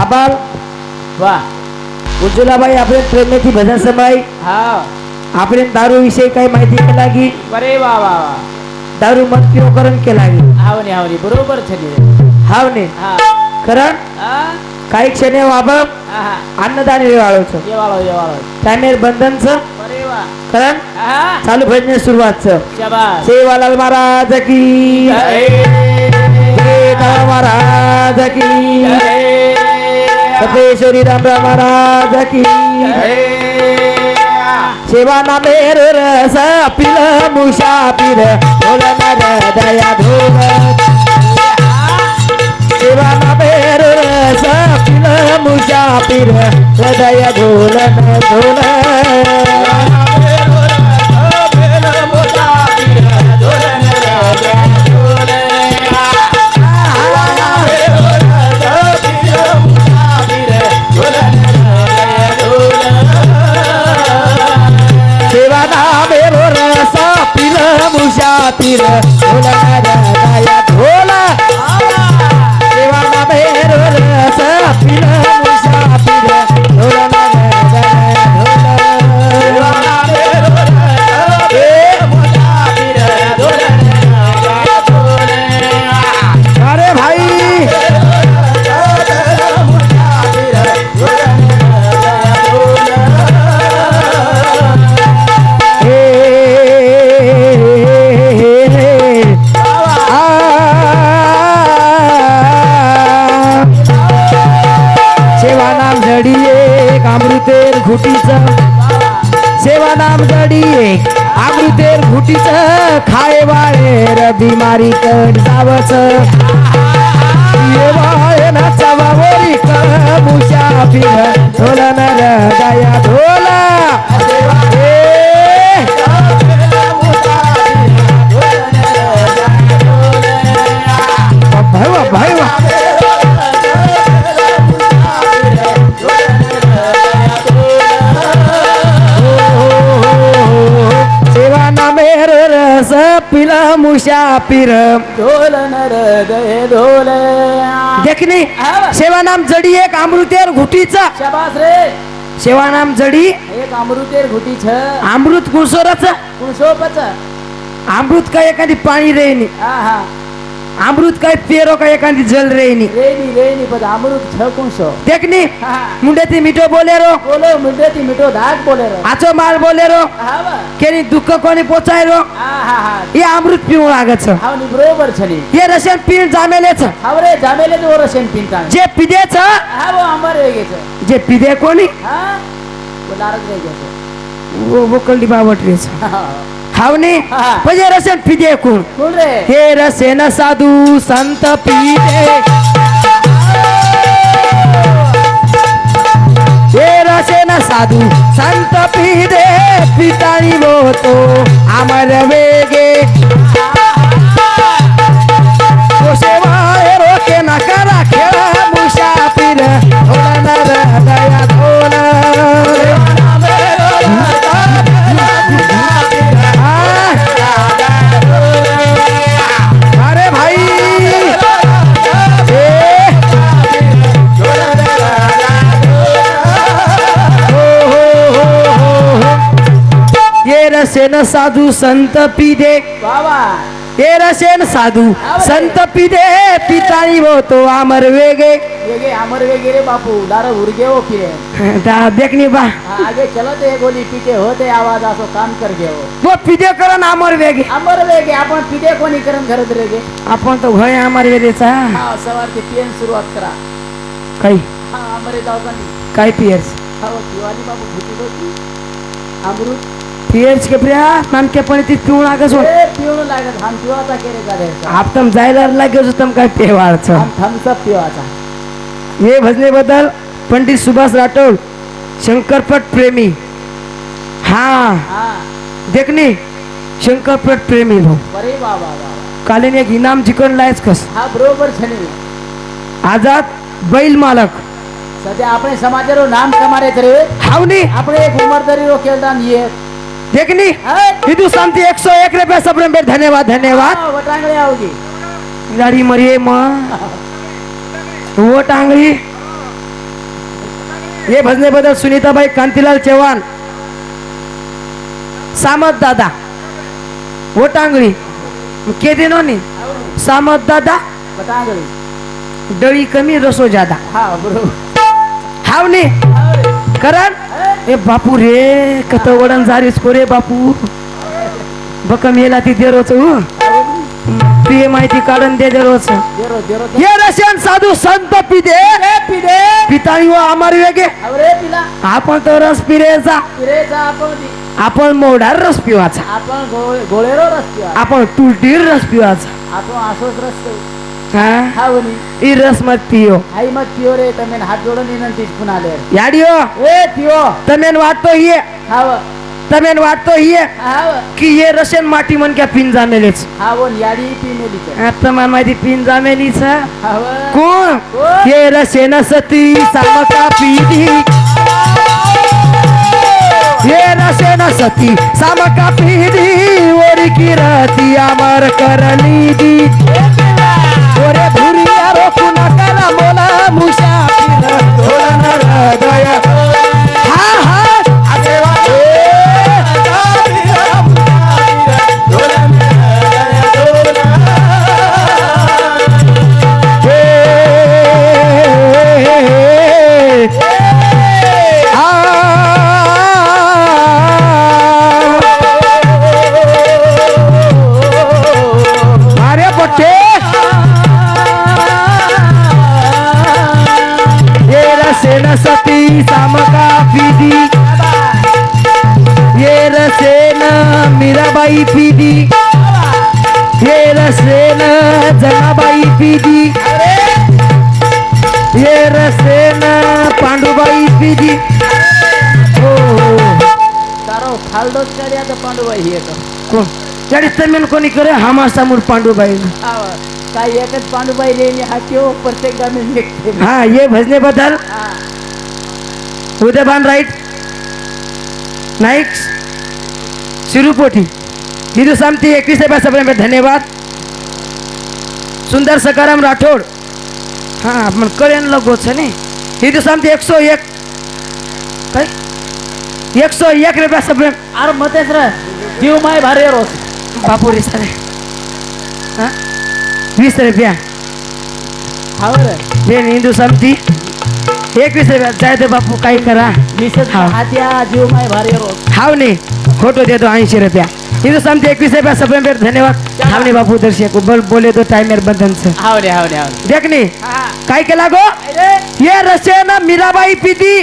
આભાર વાહ ઉજ્જુલાભાઈ આપણે પ્રેમથી ભજન સંભાઈ હા આપણે દારૂ વિશે કઈ માહિતી કેલાગી અરે વાહ વાહ વાહ દારૂ મતપીઓ કરણ કેલાગી આવની આવની બરોબર છે હાવને હા કરણ હા કાઈ ક્ષણે વાબા અન્નદાન વેવાળો છો વેવાળો વેવાળો ટાઈમે બંધન છે कारण चालू पाहिजे सुरुवात सेवालाल महाराज की. महाराज की. सपेश्वरी राम राम महाराज की. शिवाना मेर रस पिल मुषा पिर ढोल नर दया ढोल शिवाना मेर रस पिल मुषा पिर हृदय ढोलन ढोलन ತೀರ बिमारी कड जावच ना चवावरी क मुसाफिर ढोल नर दया ढोला. रस पिला पिर. ढोल नर गए ढोल. देखनी सेवानाम जडी एक अमृतेर घुटीचा. शबास रे. सेवानाम जडी एक अमृतेर घुटी छ अमृत कुसोरच. कुसोपच. अमृत का एखादी पाणी रेनी हा हा. అమృత్ కాయ పేరు ఒక ఏకాంతి జల్ రేని రేని రేని పద అమృత్ ఛకుంసో తెక్ని ముండేతి మిటో బోలేరో బోలో ముండేతి మిటో దాక్ బోలేరో ఆచో మాల్ బోలేరో કેની દુઃખ કોની પહોંચાયરો એ અમૃત પીવું લાગે છે આવની બરોબર છે એ રશિયન પીણ જામેલે છે હવે જામેલે તો રશિયન પીણ જામે જે પીધે છે હા અમર રહી ગયો છે જે પીધે કોની હા બોલારક રહી ગયો છે વો મોકલડી બાવટ રહે છે हावने म्हणजे रसेन फिदे कोण हे रसेन साधू संत पिदे हे रसेन साधू संत पिदे पितानी होतो अमर वेगे. नकारा खेळा मुशा पिन धोला नर दया धोला शेन साधू संत पिदे तेरा शेन साधू संत पिदे पितानी होतो आमर वेगे वेगे आमर वेगे रे बापू दार उर्गे हो पिरे दा देखनी बा आगे चलो तो गोली पिटे होते आवाज असो काम कर गे हो वो पिदे करन आमर वेगे आमर वेगे आपण पिदे कोणी करन करत रेगे आपण तो घय आमर वेगेचा हा सवार ते पियन सुरुवात करा काही हा आमरे दावकानी काय पियर्स हा दिवाळी बापू भूती होती अमृत અમૃત पियर्स के प्रिया नाम के पण ती पिऊ लागस हो એ પીવણું લાગે છે. આમ પીવાતા કેરે કાઢે છે. आप तम जायला लाग्यो છો તમ काय पेवाळ छ આમ થમ્સઅપ પીવાતા हे भजने बद्दल पंडित सुभाष राठोड शंकरपट प्रेमी हा હા देखनी शंकरपट प्रेमी लो અરે વાહ વાહ વાહ कालीन एक इनाम जिंकून लायच कस હા બરોબર છે ને आजाद बैल मालक સદ્ય આપણે સમાચારો નામ કમારે કરે हावनी આપણે એક ઉમરદરીનો કેલદાન યે ठीक एक सौ एक 101 सब ಸಬ್ರಂ धन्यवाद धन्यवाद। ಧನ್ಯವಾದ ವಟಾಂಗಳಿ ಆಗಿ वो ಮರಿಯೇ ये भजने बदल सुनीता भाई कांतिलाल चव्हाण सामत दादा। वटांगळी केदे नोनी सामत दादा। डळी कमी रसो ज्यादा। हाव नी? करण? ए बापू रे कत वडण झारीस को रे बापू? बकम येला ती देरोच तुझे माहिती काढून दे देरोच. ये रशियन साधू संत पिदे. पिदे पिताळी व अमर वेगे. आपण तो रस पिरेचा आपण दी. आपण मोडार रस पिवाचा. आपण गोळे- गोळेरो रस्ते आपण तुलटीर रस पिवाचा. आपण असोच हा रस मत पियो आई मत पियो रे તમે હાથ જોડો ની વિનંતી જ પુના લે याडियो એ पियो तमेन वाटतो ये हाव तमेन वाटतो ये हाव की ये रशियन माटी मन क्या पिन जामेलेच हाव याडी पी मेली तर आता मला माहिती पिन जामेलीच हाव कोण कोण? ये रसेन सती सामका पिधी ये रसेन सती सामका पिधी ओरी किरती अमर करली दी ओरे भुरिया रोखू नका मुशा फिर हा हा कोण? चरित्र कोणी करे हमासामोर पांडुबाई. काय एकच पांडुबाई हा त्यो प्रत्येक हा ये भजने बदल उदयबान राईट. नाईक शिरुपोटी हिंदुस्तानती एकवीस सभेमध्ये धन्यवाद. सुंदर सकाराम राठोड. हा मग कळेन लगो छ नि. हिंदुस्तानती एक सौ एक. काय? एक सौ एक रुपया सभे आर मतेच र. जीव माय भारी रोज. बापू रे सारे. हा? वीस रुपया. हाव रे. हिंदू सामती एकवीस रुपया. जाय दे बापू काय करा. मिसेस हा. हात्या जीव माय भारी रोज. हाव ने. फोटो देतो ऐंशी रुपया. हिंदू सामती एकवीस रुपया सगळ्यांना धन्यवाद। हाव ने बापू दर्शक बोल बोले तो टाइमर बंधन से। हाव रे हाव रे हाव रे. देख नी हा काय केला गो ये रसेन मीराबाई पिदी।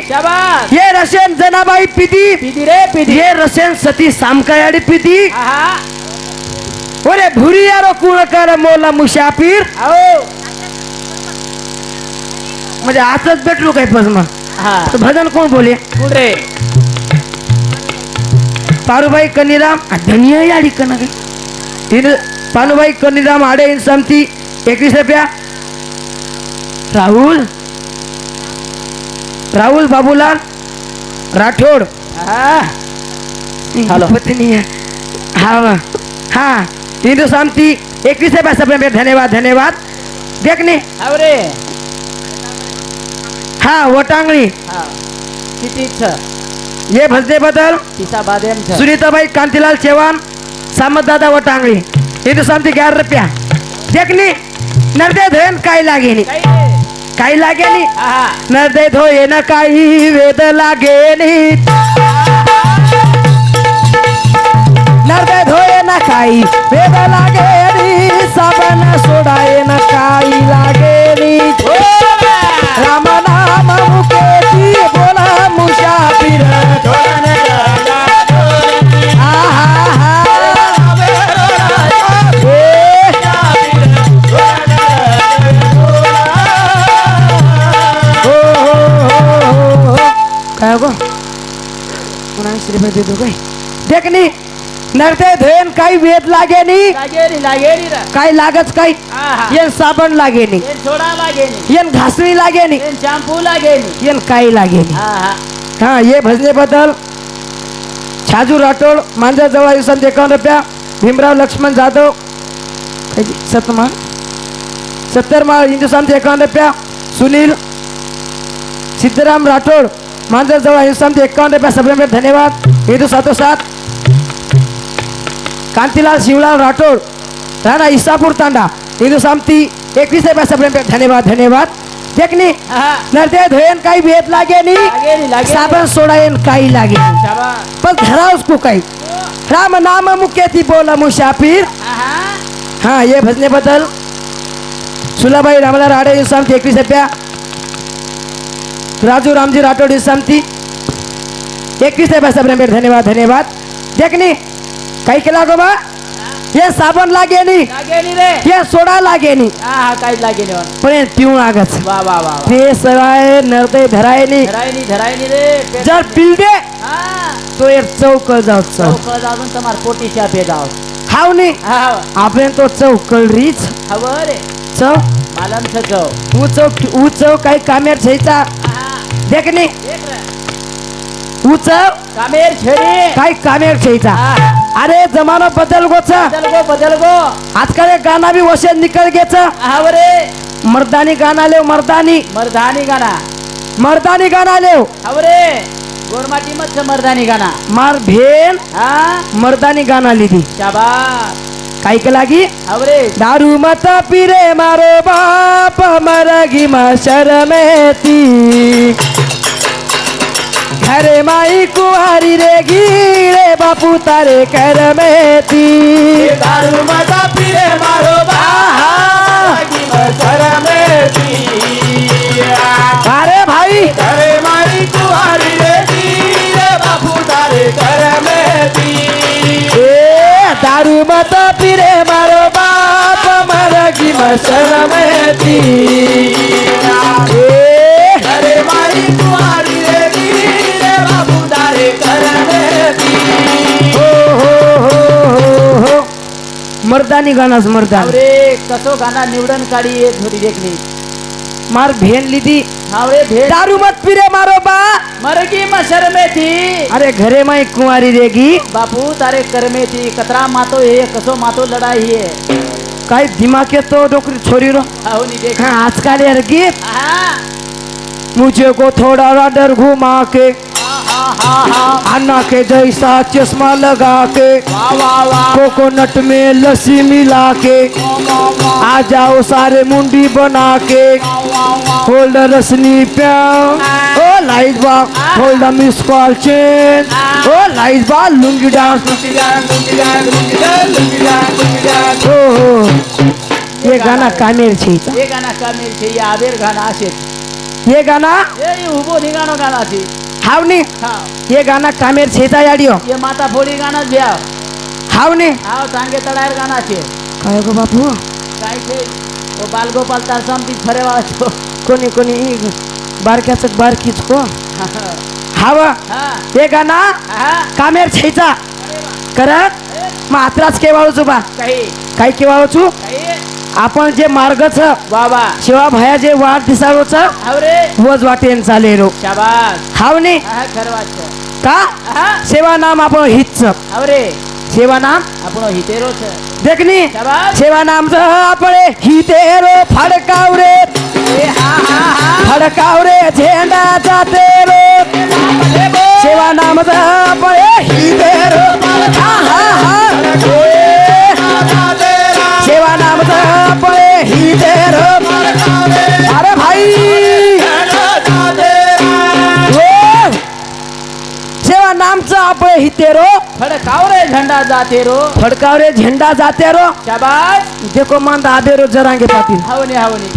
ये रसेन जनाबाई पिदी। पीदी रे पीदी। ये रसेन सती सामकायाडी पिदी। ओरे भुरियारो कुळ कर मोला मुसाफिर आओ। म्हणजे आजच भेटलो काय पसमा हा। भजन कोण बोले? कुठ रे। पारुबाई कनिराम धनिया याडी कना काय हिन पानुबाई कनिराम आडे इन समती एकवीस रुपया राहुल राहुल बाबूलाल राठोड हा हॅलो. पत्नी. हा. हा हिंदू एकवीस रुपया धन्यवाद धन्यवाद देखणे हाव रे हा वटांगळी हा किती ये भजने बदल। तिसा बादेम छ सुनीताबाई कांतीलाल चव्हाण सामतदादा वटांगळी हिंदू शांती ग्यारह रुपया देखनी नर्दे धन काय लागेनी काही लागेनी नर्दे धोये न काही वेद लागेनी नर्दे धोये न काही वेद लागेनी साबण सोडाये न काही लागेनी ए, हो, हो, हो. काय गो? ऐंशी रुपये देतो काय देखनी नरते धोयन काही वेद लागेनी. लागेली लागेली रे. काही लागच काही. आहा. येन साबण लागेनी. तेल सोडा लागेली येन घासणी लागेनी. तेल शॅम्पू लागेली येन काही लागेनी. आहा. हा ये भजने बदल. छाजू राठोड मांजर जवळ दिवसांत एकावन्न रुपया भीमराव लक्ष्मण जाधव? सतमा सत्तर माळ हिंदुस्थानचे एकावन्न रुपया सुनील. सिद्धराम राठोड मांजरजवळ हिंदुस्थानचे एकावन्न रुपया सप्रेम धन्यवाद. हिंदू सातोसात. कांतीलाल शिवलाल राठोड राणा इसापूर तांडा. हिंदू सामती एकवीस धन्यवाद धन्यवाद. देखनी नरते धोयन काही भेद लागे नी. साबण सोडायन काही लागे पण धरा उसको काही. राम नाम मुख्य ती बोला मुशाफिर. हा ये भजने बद्दल सुलाबाई रामला राडे सामती एकवीस रुपया. राजू रामजी राठोड सामती. एकवीस रुपया धन्यवाद धन्यवाद. देखनी काही केला गो बा? हे साबण लागे नी रे. हे सोडा लागे नी हा हा काहीच. पण हे पिऊन आगच वा वा वा वा. ते सवाय नरदय धराय नी रे पेट जर. पिल दे हा. तो एक चौक जाऊ चौ चौकळ जाऊन तुम्हार पोटीच्या पेदाव हाव नी. हा आपण तो चौकल रीच. हवं रे. चौ मालम सजव. ऊ चौक ऊ चौ काही कामेर छेचा देख नी. ऊ चौ कामेर छेडी काही कामेर छेचा हा. अरे जमाना बदल गोच बदल गो बदल गो. आजकाल एक गाना भी वसे निकल गेच हाव रे मर्दानी गाना लेव मर्दानी. मर्दानी गाना मर्दानी गाना लेव हाव रे गोरमाटी मत मर्दानी गाना मार भेन. हा? मर्दानी गाना लिधी शाबास. काही के लागी हाव रे दारू मत पिरे मारो बाप मरगी मा शरमेती. घरे माई कुवारी रे गिरे बापू तारे कर मेती दारू मता पिरे मारो अरे भाई। अरे मारी कुवारी रे रे बापू तारे कर दारू मत पिरे मारो बाप मरगी गानाच मर्दानी हावरे कसो गाना निवडन काढी थोडी देखली मार भेन लिधी. हावरे भेट दारू मत पिरे मारो बा. मरगी में थी अरे घरे माई कुंवारी रेगी बापू तारे कर में थी कतरा मातो हे कसो मातो लढाई हे. काय दिमाग तो डोकरी छोरी रो. हाव नी देख. हाँ आजकल यार गीत. हा मुझे को थोड़ा राडर घुमा के. हा हा हा अन्ना के जैसा चश्मा लगा के कोकोनट में लस्सी मिला के आ जाओ सारे मुंडी बना के होल्डर रसनी प्याओ ओ लाइट बा होल्डर मिस कॉल चेन ओ लाइट बा लुंगी डांस ओ ये गाना कामेर छे। ये गाना कामेर छे ये गाना छे ये गाना? ये उबो निगानो गाना छे हावनी? नी हे गाणं कामेर छेता याडिओ हे माता फोडी गाणं द्या हावनी? नी सांगे तडायर गाणाचे काय गो बापू? काय ते ओ बालगोपाल तार संपी फरे वाचो कोणी कोणी? बारक्याच बारकीच को? हाव? हे। गाणं कामेर शेता करत मात्राच केवाळू बा? काही. काही केवाळू काही. आपण जे मार्गच बाबा. शिवा भाया जे वाट दिसारोच वज वाटेन चाले रो हावने का? सेवा नाम आपण हिच सेवा नाम? आपण हितेरो देखनी सेवा नाम आपण हितेरो फडकाव रे फडकाव रे झेंडा जाते रो सेवा नाम आपण हितेरो हा हा. हा हो. जेव्हा नामचं आपण हिते रो फडकाव रे झेंडा जाते रो. फडकाव रे झेंडा जाते रो. शाबास. देखो मान आबे रो जरांगे पाटील. हवने हवने.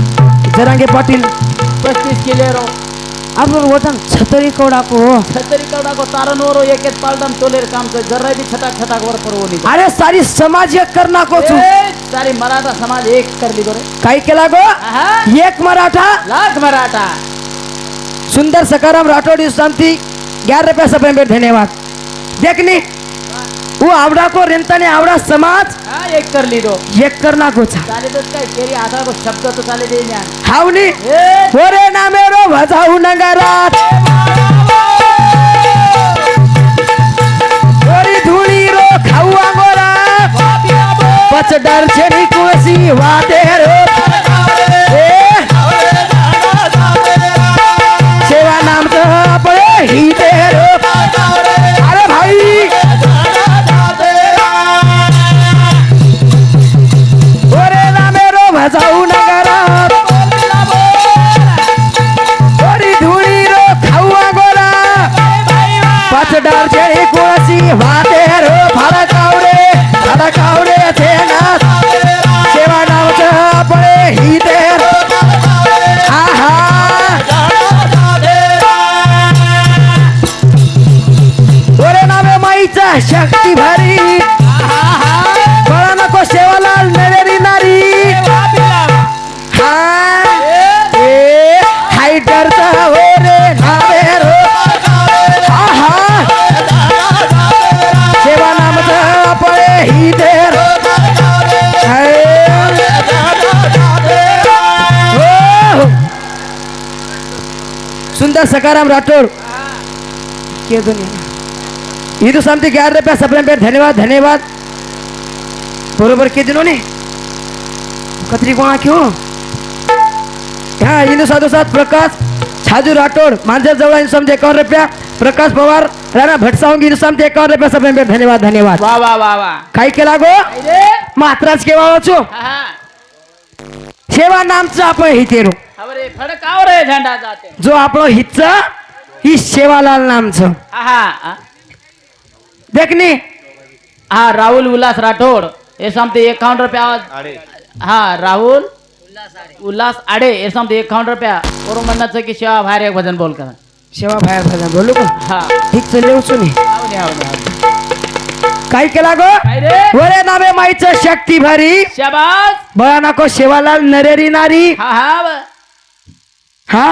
जरांगे पाटील. पस्तीस किले रो. आपण वतन छतरी कोडा को छतरी कवडा को तारण वरो एक एक पालडम तोलेर काम कर। जर्रा भी छटाक छटाक वर परवणी अरे सारी समाज एक करना को ए, सारी मराठा समाज एक कर ली गोरे काय केला गो आहा, एक मराठा। लाख मराठा। सुंदर सकाराम राठोड शांति। ग्यारह रुपया सब में धन्यवाद। देखनी। वो आवड़ा को रेंता ने आवड़ा समाज? एक कर ली दो एक करना गोचा. चालेतच काय तेरी आधा को शब्द तो चाले दे ज्ञान. हावनी ए. ओरे ना मेरो भजाऊ नगरा ओरी धूली रो खाऊ आंगोरा. पच डर छे नी कोसी वादे रो. सेवा नाम तो अपने ही तेरो has a आमदार सकाराम राठोड। हिंदू शांति ग्यारह रुपया सप्रेम पेट धन्यवाद धन्यवाद। बरोबर के दिनों ने? कतरी कोणा क्यों हो? हा? हिंदू साधोसाथ प्रकाश छाजू राठोड मांजर जवळ हिंदू समिती एकावन्न रुपया। प्रकाश पवार राणा भटसावंगी हिंदू समिती एकावन्न रुपया सप्रेम पेट धन्यवाद धन्यवाद। वा वा वा वा काय केला गो मात्राच केव्हा वाचू सेवा नामचं आपण हितेरू अरे फडकावर रे झेंडा जाते. जो आपलं हितचं ही सेवालाल नामचं. हा हा देखनी हा राहुल उल्हास राठोड. हे सांगते एकावन्न रुपया हा राहुल उल्हास आडे. हे सांगते एकावन्न रुपया. वरून म्हणण्याचं की शिवा बाहेर एक भजन बोल करा. सेवा बाहेर भजन बोलू का? हा. ठीक चल उचून काय केला गो? वरे नामे माईचं शक्ती भारी. शाबास. बया नको सेवालाल नरेरी नारी. हा हा. हा?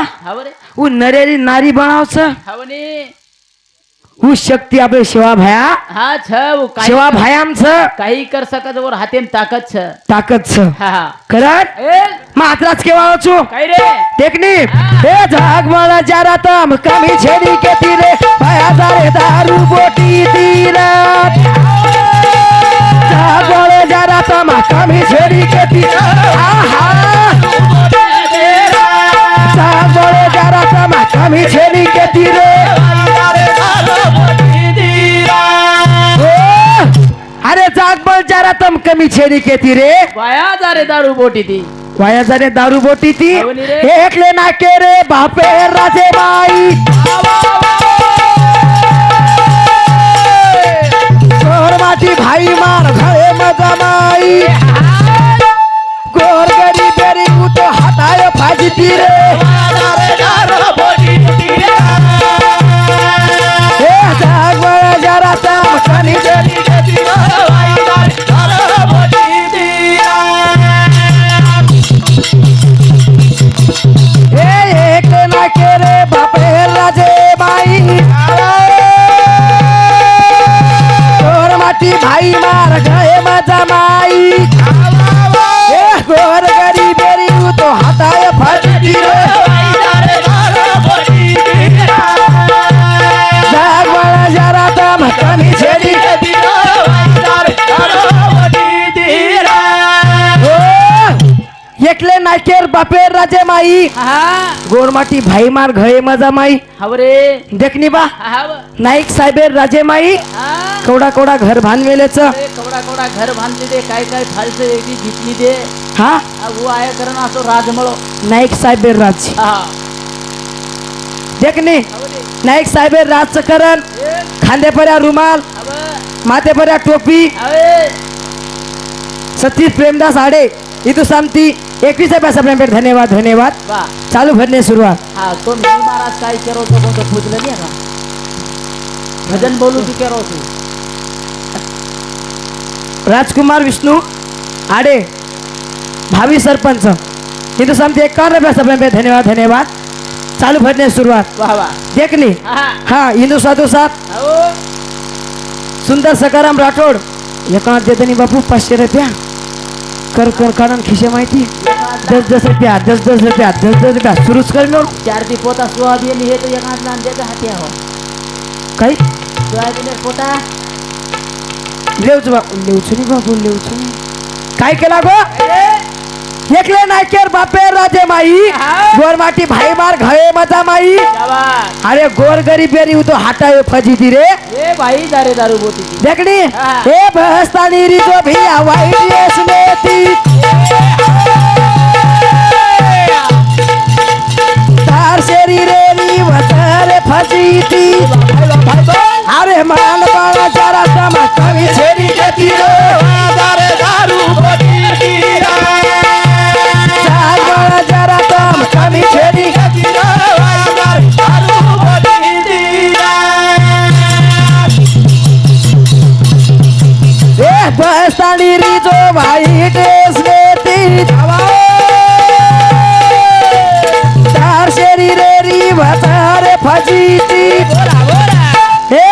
उ नरेरी नारी बनावचं. हा बने. उ शक्ती आपले सेवा भाया. हा छ वो काही सेवा भायामचं. काही कर सकत वर हातेम ताकद छ ताकद छ हा हा. करत ए. मात्राच केव्हा वाचू काय रे? टेकनी. हे. झागमळ जरा तम कमी छेडी के तीरे पाया जारे दारू बोटी तीरात झागमळ जरा तम कमी छेडी के तीरे आहा जरा छेडी के तीरे ओ, अरे जागबळ जरा तम कमी छेडी के तीरे वाया जा रे दारू बोटी ती वाया जाणे दारू बोटी ती रे. एकले नाके रे बापे राजे बाई गोर माटी भाई मार घरे मजा माई गोर गरी बेरी उतो हटाय फाजती रे हे जागवळ जरा तम कनी जरी हे बापे राजे बाई। भाई मार गए मजा माई। गोर रे। जागवळ जरा कनी जरी ओ, एकले नाकेर बापेर राजे माई। हा गोरमाटी भाई मार घळे मजा माई। हा बरे देखनी बा। हा. नाईक साहेबेर राजे माई। हा। कवडा कवडा घर भानवेलेच कवडा कवडा घर बांधले दे काय काय फालस एकी घेतली दे. हा? वो आया करण असो राजमळो. नाईक साहेबेर राज. हा. बरे. नाईक साहेबेर राजचं करण ए, खांदे पर्या रुमाल. माथे पर्या टोपी. सतीश प्रेमदास आडे. इथं सांगती. एकवीस पैसा प्रेमपेठ. धन्यवाद धन्यवाद. वा. चालू भरणे सुरुवात. हा तो मी महाराज काय केरो तो कोणतं पुजलं नाही का भजन बोलू तू केरो तू? राजकुमार विष्णू आडे भावी सरपंच. हिंदू सांगते एकावन्न पैसा प्रेमपेठ धन्यवाद धन्यवाद. चालू भरणे सुरुवात. देखनी हा. हिंदू साधू हो सुंदर सकाराम राठोड. एका देतानी बापू पाचशे रुपया. कर कर कारण खिशे माहिती. दस दस रुपया दस दस रुपया दस दस रुपया. सुरूच कर नो चार ती पोता सोयाबीन हे तर एका हात काही? पोता लेवच बापू नाही बापू लेवच नाही काय केला गो एकले नायकेर बापे राजे माई गोरमाटी भाई मार घळे मजा माई. अरे गोर गरीब बेरी तो हाटावे फजी दी रे ए भाई दारे दारू बोतीची देखनी हा. हे बहस्तानी री तो भी वाईट येस नेती तार शेरी रेरी वतर फजी ती अरे मान बाळा जरा तमा कमी छेरी देती रे चार बाळा जरा तम कमी छेरी ए बहस्तानी री जो वाईट येस नेती तार शेरी रेरी वतर फजी ती हे मान बाळा जरा तमा कमी छेरी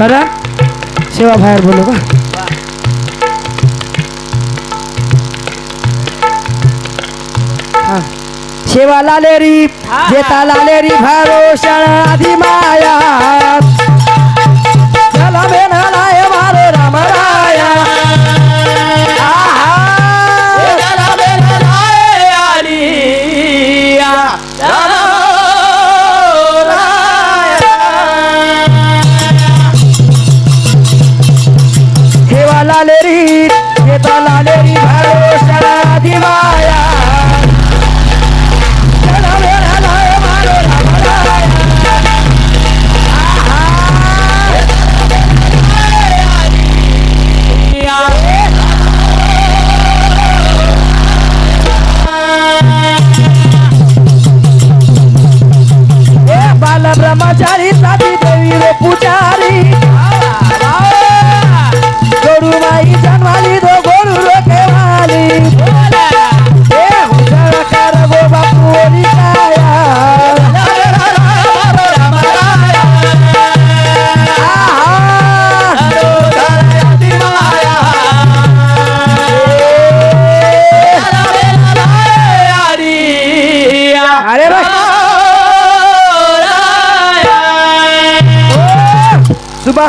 की? खरं सेवा बाहेर बोलू का हा. शेवा लालेरी. जेता लालेरी भरोषण आधी माया चला बेनालाय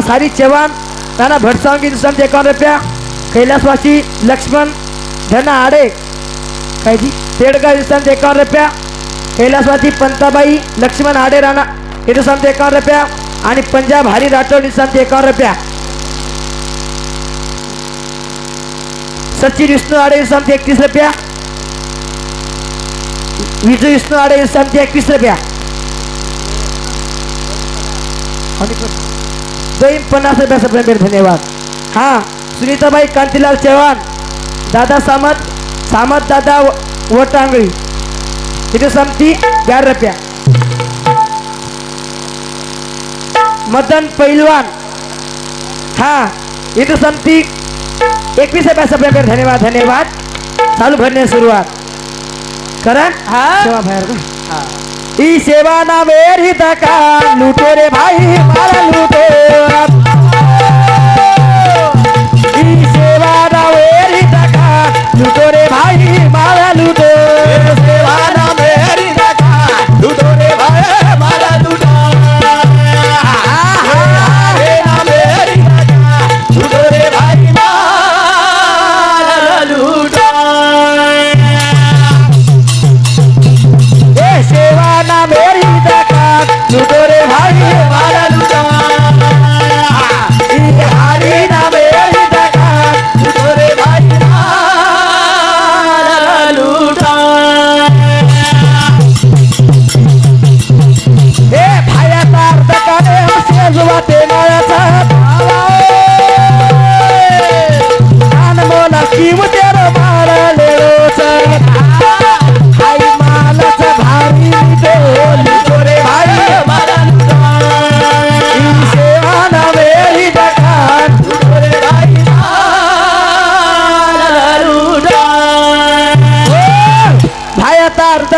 कैलास हरी चव्हाण नाना भटसांगी दुसऱ्या एकावन्न रुपया कैलासवासी लक्ष्मण धना आडे काय तेडगाव दुसऱ्या एकावन्न रुपया कैलासवासी पंताबाई लक्ष्मण आडे राणा हे दुसऱ्या एकावन्न रुपया आणि पंजाब हरी राठोड दुसऱ्या एकावन्न रुपया. सचिन विष्णू आडे दुसऱ्या एकतीस रुपया. विजय विष्णू आडे दुसऱ्या एकवीस रुपया. दोन पन्नास रुपयाचा प्रेम धन्यवाद. हा सुनीताबाई कांतीलाल चव्हाण दादा सामत सामत दादा वटांगळी. तिथे समती ग्यार रुपया. मदन पैलवान. हा इथं समती एकवीस रुपयाचा प्रेम धन्यवाद धन्यवाद. चालू भरणे सुरुवात. करा. हा? बाहेर का? ई सेवा ना मेरी दका लूटो रे भाई मारा लूटो ई सेवा ना मेरी दका लूटो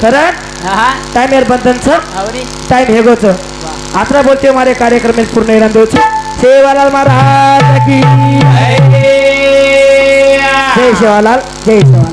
खरं? टाइम एअर बंधनच टाइम हेगोच आता बोलते मारे कार्यक्रम पूर्ण विराम देव सेवालाल महाराज की. जय शेवालाल जय शेवा